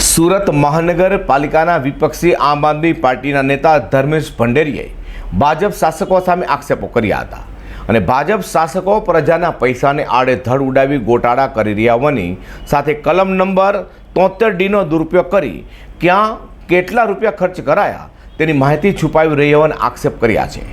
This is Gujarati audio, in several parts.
સુરત મહાનગરપાલિકાના વિપક્ષી આમ આદમી પાર્ટીના નેતા ધર્મેશ ભંડેરીએ ભાજપ શાસકો સામે આક્ષેપો કર્યા હતા અને ભાજપ શાસકો પ્રજાના પૈસાને આડેધડ ઉડાવી ગોટાળા કરી રહ્યા હોવાની સાથે કલમ નંબર તોતેર ડીનો દુરુપયોગ કરી ક્યાં કેટલા રૂપિયા ખર્ચ કરાયા તેની માહિતી છુપાવી રહી હોવાના આક્ષેપ કર્યા છે.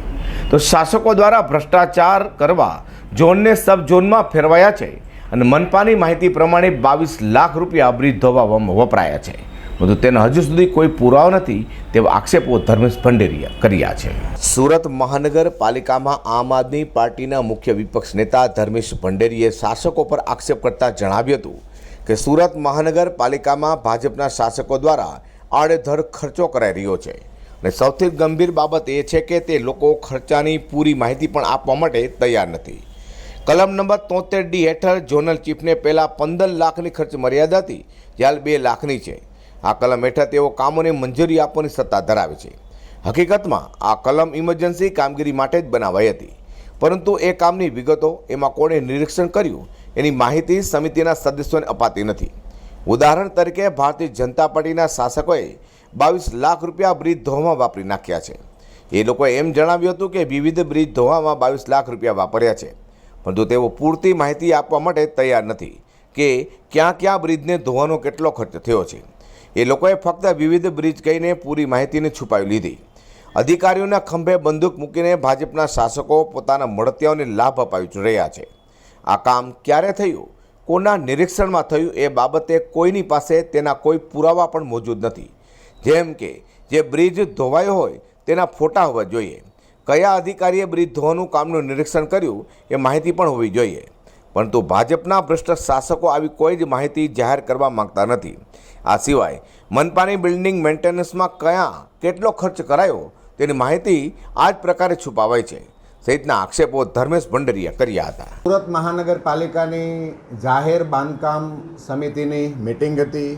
તો શાસકો દ્વારા ભ્રષ્ટાચાર કરવા ઝોનને સબ ઝોનમાં ફેરવાયા છે. અને મનપાની માહિતી પ્રમાણે બાવીસ લાખ રૂપિયા બ્રિજ ધોવામાં વપરાયા છે. બધું તેનો હજુ સુધી કોઈ પુરાવો નથી તેવા આક્ષેપો ધર્મેશ ભંડેરીએ કર્યા છે. સુરત મહાનગરપાલિકામાં આમ આદમી પાર્ટીના મુખ્ય વિપક્ષ નેતા ધર્મેશ ભંડેરીએ શાસકો પર આક્ષેપ કરતા જણાવ્યું હતું કે સુરત મહાનગરપાલિકામાં ભાજપના શાસકો દ્વારા આડેધડ ખર્ચો કરાઈ રહ્યો છે. અને સૌથી ગંભીર બાબત એ છે કે તે લોકો ખર્ચાની પૂરી માહિતી પણ આપવા માટે તૈયાર નથી. કલમ નંબર તોતેર ડી હેઠળ ઝોનલ ચીફને પહેલાં પંદર લાખની ખર્ચ મર્યાદા હતી, જ્યારે બે લાખની છે. આ કલમ હેઠળ તેઓ કામોને મંજૂરી આપવાની સત્તા ધરાવે છે. હકીકતમાં, આ કલમ ઇમરજન્સી કામગીરી માટે જ બનાવાઈ હતી. પરંતુ એ કામની વિગતો એમાં કોણે નિરીક્ષણ કર્યું, એની માહિતી સમિતિના સદસ્યોને અપાતી નથી. ઉદાહરણ તરીકે, ભારતીય જનતા પાર્ટીના શાસકોએ બાવીસ લાખ રૂપિયા બ્રિજ ધોવામાં વાપરી નાખ્યા છે. એ લોકોએ એમ જણાવ્યું હતું કે, વિવિધ બ્રિજ ધોવામાં બાવીસ લાખ રૂપિયા વાપર્યા છે. પરંતુ તેઓ પૂરતી માહિતી આપવા માટે તૈયાર નથી કે ક્યાં ક્યાં બ્રિજને ધોવાનો કેટલો ખર્ચ થયો છે. એ લોકોએ ફક્ત વિવિધ બ્રિજ કહીને પૂરી માહિતીને છુપાવી લીધી. અધિકારીઓના ખંભે બંદૂક મૂકીને ભાજપના શાસકો પોતાના મળતિયાઓને લાભ અપાવી રહ્યા છે. આ કામ ક્યારે થયું? કોના નિરીક્ષણમાં થયું? એ બાબતે કોઈની પાસે તેના કોઈ પુરાવા પણ મોજૂદ નથી. જેમ કે, જે બ્રિજ ધોવાયો હોય તેના ફોટા હોવા જોઈએ. કયા અધિકારીએ બ્રિજ ધોવાનું કામનું નિરીક્ષણ કર્યું એ માહિતી પણ હોવી જોઈએ. પરંતુ ભાજપના ભ્રષ્ટ શાસકો આવી કોઈ જ માહિતી જાહેર કરવા માંગતા નથી. આ સિવાય મનપાની બિલ્ડિંગ મેન્ટેનન્સમાં કયા, કેટલો ખર્ચ કરાયો તેની માહિતી આ જ પ્રકારે છુપાવાય છે. સહિતના આક્ષેપો ધર્મેશ ભંડરીએ કર્યા હતા. સુરત મહાનગરપાલિકાની જાહેર બાંધકામ સમિતિની મિટિંગ હતી.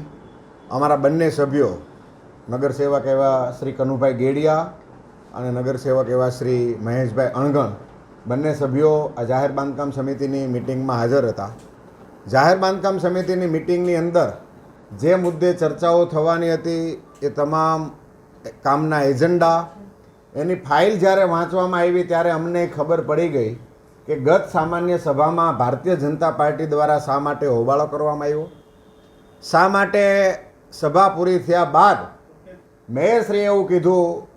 અમારા બંને સભ્યો નગરસેવક એવા શ્રી કનુભાઈ ગેડિયા અને નગરસેવક એવા શ્રી મહેશભાઈ અણગણ બંને સભ્યો આ જાહેર બાંધકામ સમિતિની મિટિંગમાં હાજર હતા. જાહેર બાંધકામ સમિતિની મિટિંગની અંદર જે મુદ્દે ચર્ચાઓ થવાની હતી એ તમામ કામના એજન્ડા, એની ફાઇલ જ્યારે વાંચવામાં આવી ત્યારે અમને ખબર પડી ગઈ કે ગત સામાન્ય સભામાં ભારતીય જનતા પાર્ટી દ્વારા શા માટે હોબાળો કરવામાં આવ્યો? શા માટે સભા પૂરી થયા બાદ મેયરશ્રીએ એવું કીધું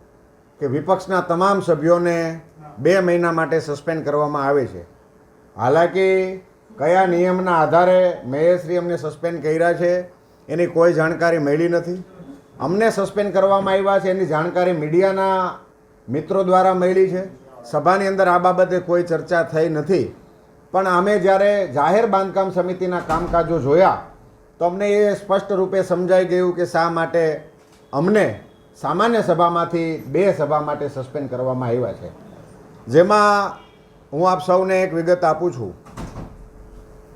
કે વિપક્ષના તમામ સભ્યોને બે મહિના માટે સસ્પેન્ડ કરવામાં આવે છે. હાલાકી કયા નિયમના આધારે મેયરશ્રી અમને સસ્પેન્ડ કર્યા છે, એની કોઈ જાણકારી મળી નથી. અમને સસ્પેન્ડ કરવામાં આવ્યા છે, એની જાણકારી મીડિયાના મિત્રો દ્વારા મળી છે. સભાની અંદર આ બાબતે કોઈ ચર્ચા થઈ નથી. પણ અમે જ્યારે જાહેર બાંધકામ સમિતિના કામકાજો જોયા, તો અમને એ સ્પષ્ટ રૂપે સમજાઈ ગયું કે શા માટે અમને સામાન્ય સભામાંથી બે સભા માટે સસ્પેન્ડ કરવામાં આવ્યા છે. જેમાં હું આપ સૌને એક વિગત આપું છું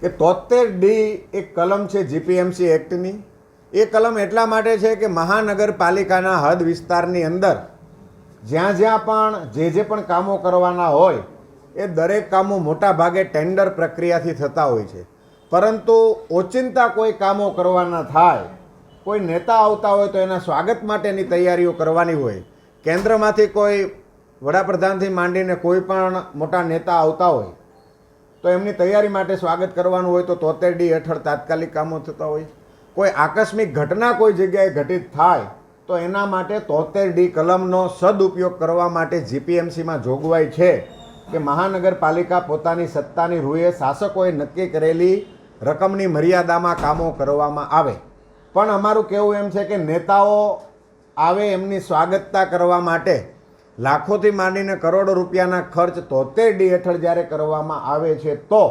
કે તોતેર ડી એક કલમ છે જીપીએમસી એક્ટની એ કલમ એટલા માટે છે કે મહાનગરપાલિકાના હદ વિસ્તારની અંદર જ્યાં જ્યાં પણ જે જે પણ કામો કરવાના હોય, એ દરેક કામો મોટા ભાગે ટેન્ડર પ્રક્રિયાથી થતા હોય છે. પરંતુ ઓચિંતા કોઈ કામો કરવાના થાય કોઈ નેતા આવતા હોય તો એના સ્વાગત માટેની તૈયારીઓ કરવાની હોય. કેન્દ્રમાંથી કોઈ વડાપ્રધાનથી માંડીને કોઈ પણ મોટા નેતા આવતા હોય તો એમની તૈયારી માટે સ્વાગત કરવાનું હોય તો તોતેર ડી હેઠળ તાત્કાલિક કામો થતા હોય. કોઈ આકસ્મિક ઘટના કોઈ જગ્યાએ ઘટિત થાય તો એના માટે તોતેર ડી કલમનો સદુપયોગ કરવા માટે જીપીએમસીમાં જોગવાઈ છે કે મહાનગરપાલિકા પોતાની સત્તાની રૂએ શાસકોએ નક્કી કરેલી રકમની મર્યાદામાં કામો કરવામાં આવે. પણ અમારું કહેવું એમ છે કે નેતાઓ આવે એમની સ્વાગતતા કરવા માટે લાખોથી માંડીને કરોડો રૂપિયાના ખર્ચ તોતેર ડી હેઠળ જ્યારે કરવામાં આવે છે તો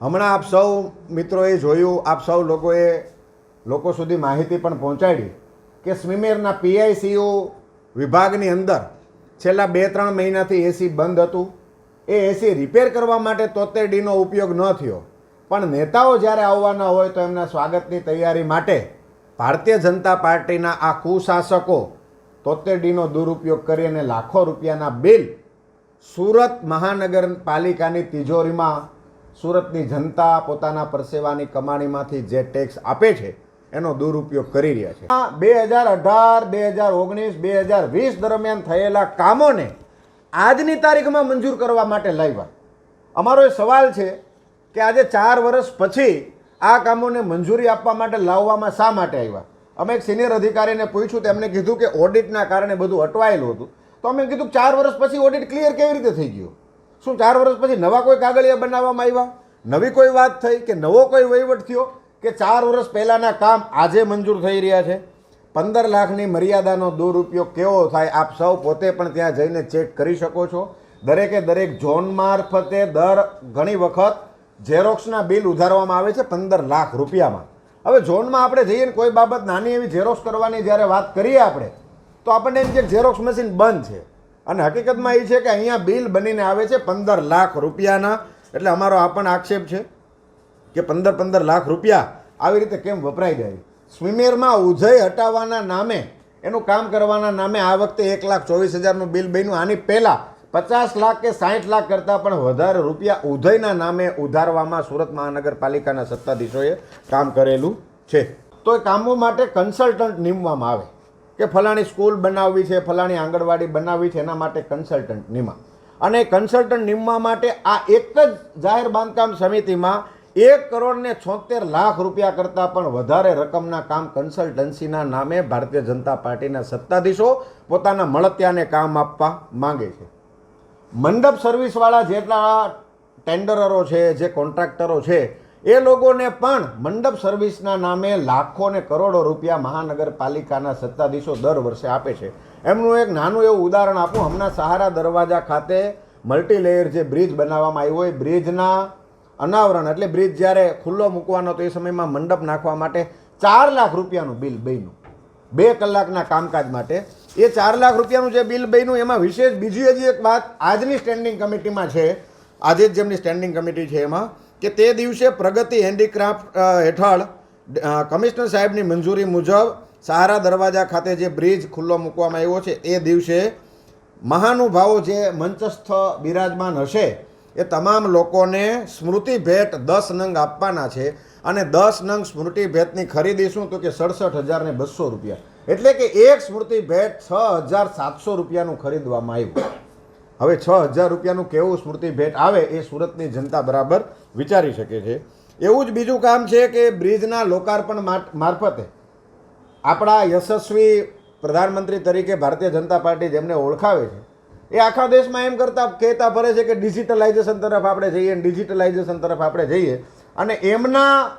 હમણાં આપ સૌ મિત્રોએ જોયું, આપ સૌ લોકોએ લોકો સુધી માહિતી પણ પહોંચાડી કે સ્વિમેરના પીઆઈસીયુ વિભાગની અંદર છેલ્લા બે ત્રણ મહિનાથી એસી બંધ હતું. એ એસી રિપેર કરવા માટે તોતેર ડીનો ઉપયોગ ન થયો. પણ નેતાઓ જ્યારે આવવાના હોય તો એમના સ્વાગતની તૈયારી માટે ભારતીય જનતા પાર્ટીના આ કુશાસકો તોતેર ડીનો દુરુપયોગ કરી અને લાખો રૂપિયાના બિલ સુરત મહાનગરપાલિકાની તિજોરીમાં સુરતની જનતા પોતાના પરસેવાની કમાણીમાંથી જે ટેક્સ આપે છે, એનો દુરુપયોગ કરી રહ્યા છે. આ બે હજાર અઢાર, બે હજાર ઓગણીસ, બે હજાર વીસ દરમિયાન થયેલા કામોને આજની તારીખમાં મંજૂર કરવા માટે લાવ્યા. અમારો એ સવાલ છે કે આજે ચાર વર્ષ પછી આ કામોને મંજૂરી આપવા માટે લાવવામાં શા માટે આવ્યા? અમે એક સિનિયર અધિકારીને પૂછ્યું તેમણે કીધું કે ઓડિટના કારણે બધું અટવાયેલું હતું. તો અમે કીધું ચાર વર્ષ પછી ઓડિટ ક્લિયર કેવી રીતે થઈ ગયું? શું ચાર વર્ષ પછી નવા કોઈ કાગળિયા બનાવવામાં આવ્યા? નવી કોઈ વાત થઈ કે નવો કોઈ વહીવટ થયો કે ચાર વર્ષ પહેલાંના કામ આજે મંજૂર થઈ રહ્યા છે? પંદર લાખની મર્યાદાનો દુરુપયોગ કેવો થાય આપ સૌ પોતે પણ ત્યાં જઈને ચેક કરી શકો છો. દરેકે દરેક ઝોન મારફતે દર ઘણી વખત ઝેરોક્સના બિલ ઉધારવામાં આવે છે પંદર લાખ રૂપિયામાં. હવે ઝોનમાં આપણે જઈએ ને કોઈ બાબત નાની એવી ઝેરોક્સ કરવાની જ્યારે વાત કરીએ આપણે, તો આપણને એમ કે ઝેરોક્સ મશીન બંધ છે. અને હકીકતમાં એ છે કે અહીંયા બિલ બનીને આવે છે પંદર લાખ રૂપિયાના. એટલે અમારો આ પણ આક્ષેપ છે કે પંદર પંદર લાખ રૂપિયા આવી રીતે કેમ વપરાઈ જાય. સ્વિમેરમાં ઉજય હટાવવાના નામે, એનું કામ કરવાના નામે આ વખતે એક લાખ ચોવીસ હજારનું બિલ બન્યું. આની પહેલાં પચાસ લાખ કે સાઠ લાખ કરતાં પણ વધારે રૂપિયા ઉધયના નામે ઉધારવામાં સુરત મહાનગરપાલિકાના સત્તાધીશોએ કામ કરેલું છે. તો એ કામો માટે કન્સલ્ટન્ટ નીમવામાં આવે કે ફલાણી સ્કૂલ બનાવવી છે, ફલાણી આંગણવાડી બનાવવી છે, એના માટે કન્સલ્ટન્ટ નીમા. અને કન્સલ્ટન્ટ નિમવા માટે આ એક જ જાહેર બાંધકામ સમિતિમાં એક કરોડ ને છોતેર લાખ રૂપિયા કરતાં પણ વધારે રકમના કામ કન્સલ્ટન્સીના નામે ભારતીય જનતા પાર્ટીના સત્તાધીશો પોતાના મળતિયાને કામ આપવા માંગે છે. મંડપ સર્વિસવાળા જેટલા ટેન્ડરરો છે, જે કોન્ટ્રાક્ટરો છે, એ લોકોને પણ મંડપ સર્વિસના નામે લાખો ને કરોડો રૂપિયા મહાનગરપાલિકાના સત્તાધીશો દર વર્ષે આપે છે. એમનું એક નાનું એવું ઉદાહરણ આપું. હમણાં સહારા દરવાજા ખાતે મલ્ટીલેયર જે બ્રિજ બનાવવામાં આવ્યો હોય બ્રિજના અનાવરણ, એટલે બ્રિજ જ્યારે ખુલ્લો મૂકવાનો તો એ સમયમાં મંડપ નાખવા માટે ચાર લાખ રૂપિયાનું બિલ બન્યું. બે કલાકના કામકાજ માટે એ ચાર લાખ રૂપિયાનું જે બિલ બન્યું, એમાં વિશેષ બીજી હજી એક વાત આજની સ્ટેન્ડિંગ કમિટીમાં છે, આજે જ જેમની સ્ટેન્ડિંગ કમિટી છે એમાં, કે તે દિવસે પ્રગતિ હેન્ડીક્રાફ્ટ હેઠળ કમિશનર સાહેબની મંજૂરી મુજબ સહારા દરવાજા ખાતે જે બ્રિજ ખુલ્લો મૂકવામાં આવ્યો છે, એ દિવસે મહાનુભાવો જે મંચસ્થ બિરાજમાન હશે એ તમામ લોકોને સ્મૃતિ ભેટ દસ નંગ આપવાના છે અને દસ નંગ સ્મૃતિ ભેટની ખરીદી શું તો કે સડસઠ હજાર ને બસો રૂપિયા. એટલે કે એક સ્મૃતિ ભેટ છ હજાર સાતસો રૂપિયાનું ખરીદવામાં આવ્યું. હવે છ હજાર રૂપિયાનું કેવું સ્મૃતિ ભેટ આવે એ સુરતની જનતા બરાબર વિચારી શકે છે. એવું જ બીજું કામ છે કે બ્રિજના લોકાર્પણ મારફતે આપણા યશસ્વી પ્રધાનમંત્રી તરીકે ભારતીય જનતા પાર્ટી જેમને ઓળખાવે છે એ આખા દેશમાં એમ કરતા કહેતા ફરે છે કે ડિજિટલાઇઝેશન તરફ આપણે જઈએ ડિજિટલાઇઝેશન તરફ આપણે જઈએ. અને એમના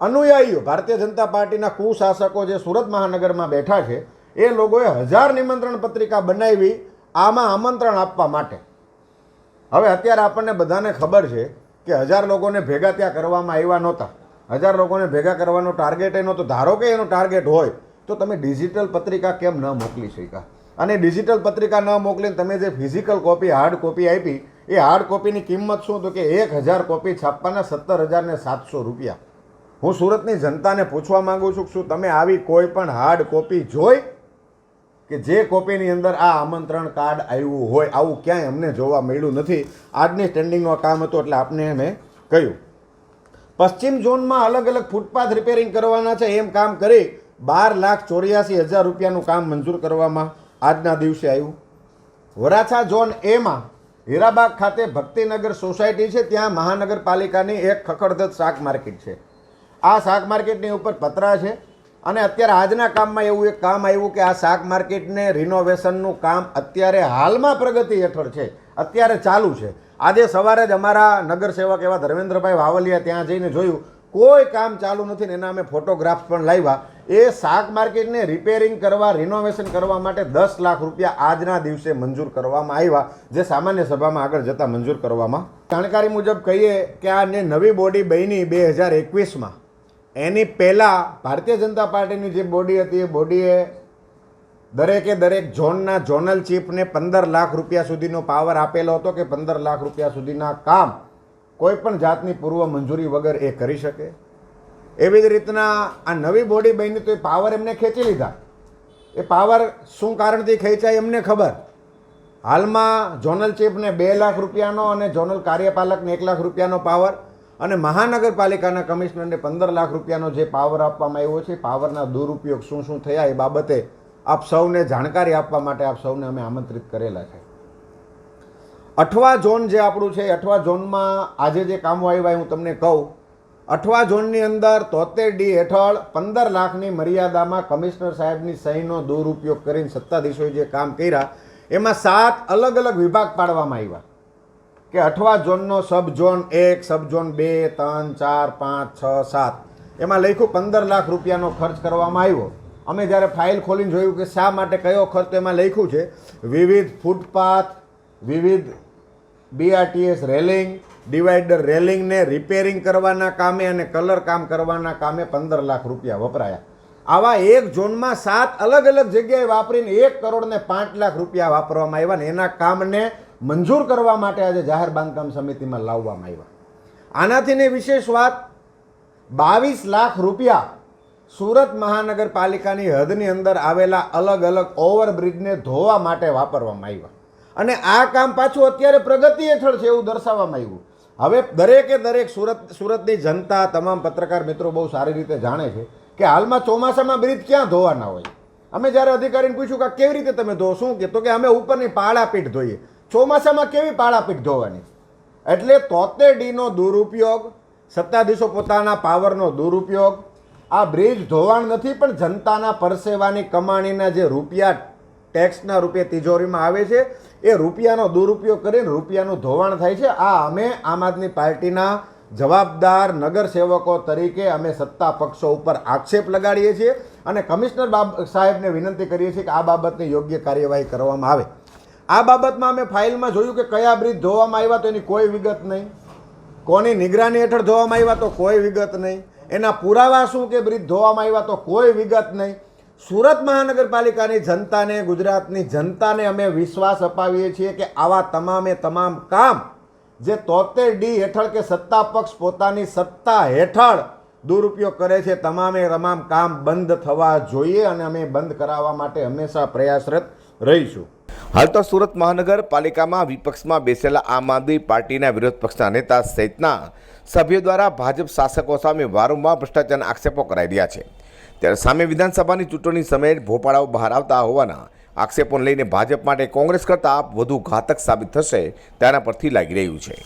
અનુયાયીઓ, ભારતીય જનતા પાર્ટીના કુશાસકો જે સુરત મહાનગરમાં બેઠા છે, એ લોકોએ હજાર નિમંત્રણ પત્રિકા બનાવી આમાં આમંત્રણ આપવા માટે. હવે અત્યારે આપણને બધાને ખબર છે કે હજાર લોકોને ભેગા ત્યાં કરવામાં આવ્યા નહોતા. હજાર લોકોને ભેગા કરવાનો ટાર્ગેટ એ નહોતો. ધારો કે એનો ટાર્ગેટ હોય, તો તમે ડિજિટલ પત્રિકા કેમ ન મોકલી શક્યા? અને ડિજિટલ પત્રિકા ન મોકલીને તમે જે ફિઝિકલ કોપી હાર્ડ કોપી આપી, એ હાર્ડ કોપીની કિંમત શું? તો કે એક હજાર કોપી છાપવાના સત્તર હજાર સાતસો રૂપિયા. હું સુરતની જનતાને પૂછવા માંગુ છું શું તમે આવી કોઈ પણ હાર્ડ કોપી જોઈ? કે જે કોપીની અંદર આ આમંત્રણ કાર્ડ આવ્યું હોય, આવું ક્યાંય અમને જોવા મળ્યું નથી. આજની સ્ટેન્ડિંગનું કામ હતું, એટલે આપને મેં કહ્યું. પશ્ચિમ ઝોનમાં અલગ અલગ ફૂટપાથ રિપેરિંગ કરવાના છે. એમ કામ કરી બાર લાખ ચોર્યાસી હજાર રૂપિયાનું કામ મંજૂર કરવામાં આજના દિવસે આવ્યું. વરાછા ઝોન એમાં હીરાબાગ ખાતે ભક્તિનગર સોસાયટી છે, ત્યાં મહાનગરપાલિકાની એક ખખડધજ શાક માર્કેટ છે. આ શાક માર્કેટની ઉપર પતરા છે અને અત્યારે આજના કામમાં એવું એક કામ આવ્યું કે આ શાક માર્કેટને રિનોવેશનનું કામ અત્યારે હાલમાં પ્રગતિ હેઠળ છે, અત્યારે ચાલુ છે. આજે સવારે જ અમારા નગરસેવક એવા ધર્મેન્દ્રભાઈ વાવલિયા ત્યાં જઈને જોયું, કોઈ કામ ચાલુ નથી ને એના અમે ફોટોગ્રાફ્સ પણ લાવ્યા. એ શાક માર્કેટને રિપેરિંગ કરવા રિનોવેશન કરવા માટે દસ લાખ રૂપિયા આજના દિવસે મંજૂર કરવામાં આવ્યા, જે સામાન્ય સભામાં આગળ જતાં મંજૂર કરવામાં જાણકારી મુજબ કહીએ કે આ નવી બોડી બની બે હજાર એકવીસમાં. એની પહેલાં ભારતીય જનતા પાર્ટીની જે બોડી હતી, એ બોડીએ દરેકે દરેક ઝોનના ઝોનલ ચીફને પંદર લાખ રૂપિયા સુધીનો પાવર આપેલો હતો કે પંદર લાખ રૂપિયા સુધીના કામ કોઈપણ જાતની પૂર્વ મંજૂરી વગર એ કરી શકે. એવી જ રીતના આ નવી બોડી બની તો એ પાવર એમને ખેંચી લીધા. એ પાવર શું કારણથી ખેંચાય એમને ખબર? હાલમાં ઝોનલ ચીફને બે લાખ રૂપિયાનો અને ઝોનલ કાર્યપાલકને એક લાખ રૂપિયાનો પાવર અને મહાનગરપાલિકાના કમિશનરને પંદર લાખ રૂપિયાનો જે પાવર આપવામાં આવ્યો છે પાવરના દુરુપયોગ શું શું થયા એ બાબતે આપ સૌને જાણકારી આપવા માટે આપ સૌને અમે આમંત્રિત કરેલા છે. અઠવા ઝોન જે આપણું છે, અઠવા ઝોનમાં આજે જે કામો આવ્યા હું તમને કહું અઠવા ઝોનની અંદર તોતેર ડી હેઠળ પંદર લાખની મર્યાદામાં કમિશનર સાહેબની સહીનો દુરુપયોગ કરીને સત્તાધીશોએ જે કામ કર્યા, એમાં સાત અલગ અલગ વિભાગ પાડવામાં આવ્યા. કે અઠવા ઝોનનો સબ ઝોન એક, સબ ઝોન બે, ત્રણ, ચાર, પાંચ, છ, સાત. એમાં લખ્યું પંદર લાખ રૂપિયાનો ખર્ચ કરવામાં આવ્યો. અમે જ્યારે ફાઇલ ખોલીને જોયું કે શા માટે કયો ખર્ચ એમાં લખ્યું છે, વિવિધ ફૂટપાથ, વિવિધ બીઆરટીએસ રેલિંગ ડિવાઈડર રેલિંગને રિપેરિંગ કરવાના કામે અને કલર કામ કરવાના કામે પંદર લાખ રૂપિયા વપરાયા. આવા એક ઝોનમાં સાત અલગ અલગ જગ્યાએ વાપરીને એક કરોડને પાંચ લાખ રૂપિયા વાપરવામાં આવ્યા ને એના કામને મંજૂર કરવા માટે આજે જાહેર બાંધકામ સમિતિમાં લાવવામાં આવ્યા. આનાથીની વિશેષ વાત, બાવીસ લાખ રૂપિયા સુરત મહાનગરપાલિકાની હદની અંદર આવેલા અલગ અલગ ઓવરબ્રિજને ધોવા માટે વાપરવામાં આવ્યા. અને આ કામ પાછું અત્યારે પ્રગતિ હેઠળ છે એવું દર્શાવવામાં આવ્યું. હવે દરેકે દરેક સુરત, સુરતની જનતા, તમામ પત્રકાર મિત્રો બહુ સારી રીતે જાણે છે કે હાલમાં ચોમાસામાં બ્રિજ ક્યાં ધોવાના હોય? અમે જ્યારે અધિકારીને પૂછ્યું કે કેવી રીતે તમે ધો શું કે? તો કે અમે ઉપરની પાળાપીઠ ધોઈએ. ચોમાસામાં કેવી પાળાપીઠ ધોવાની? એટલે તોતેર ડીનો દુરુપયોગ, સત્તાધીશો પોતાના પાવરનો દુરુપયોગ, આ બ્રિજ ધોવાણ નથી, પણ જનતાના પરસેવાની કમાણીના જે રૂપિયા, ટેક્સના રૂપે તિજોરીમાં આવે છે એ રૂપિયાનો દુરુપયોગ કરીને રૂપિયાનું ધોવાણ થાય છે. આ અમે આમ આદમી પાર્ટીના જવાબદાર નગરસેવકો તરીકે અમે સત્તા પક્ષો ઉપર આક્ષેપ લગાડીએ છીએ અને કમિશનર બાબ, સાહેબને વિનંતી કરીએ છીએ કે આ બાબતની યોગ્ય કાર્યવાહી કરવામાં આવે. આ બાબતમાં અમે ફાઇલમાં જોયું કે કયા બ્રિજ ધોવામાં આવ્યા તો એની કોઈ વિગત નહીં. કોની નિગરાની હેઠળ ધોવામાં આવ્યા તો કોઈ વિગત નહીં. એના પુરાવા શું કે બ્રિજ ધોવામાં આવ્યા તો કોઈ વિગત નહીં. સુરત મહાનગરપાલિકાની જનતાને, ગુજરાતની જનતાને અમે વિશ્વાસ અપાવીએ છીએ કે આવા તમામે તમામ કામ જે તોતેર ડી હેઠળ કે સત્તા પક્ષ પોતાની સત્તા હેઠળ દુરુપયોગ કરે છે, તમામે તમામ કામ બંધ થવા જોઈએ અને અમે બંધ કરાવવા માટે હંમેશા પ્રયાસરત રહીશું. હાલ તો સુરત મહાનગરપાલિકામાં વિપક્ષમાં બેસેલા આમ આદમી પાર્ટીના વિરોધ પક્ષના નેતા સહિતના સભ્યો દ્વારા ભાજપ શાસકો સામે વારંવાર ભ્રષ્ટાચારના આક્ષેપો કરાઈ રહ્યા છે. ત્યારે સામે વિધાનસભાની ચૂંટણી સમયે ભોપાળાઓ બહાર આવતા હોવાના આક્ષેપોને લઈને ભાજપ માટે કોંગ્રેસ કરતાં વધુ ઘાતક સાબિત થશે તેના પરથી લાગી રહ્યું છે.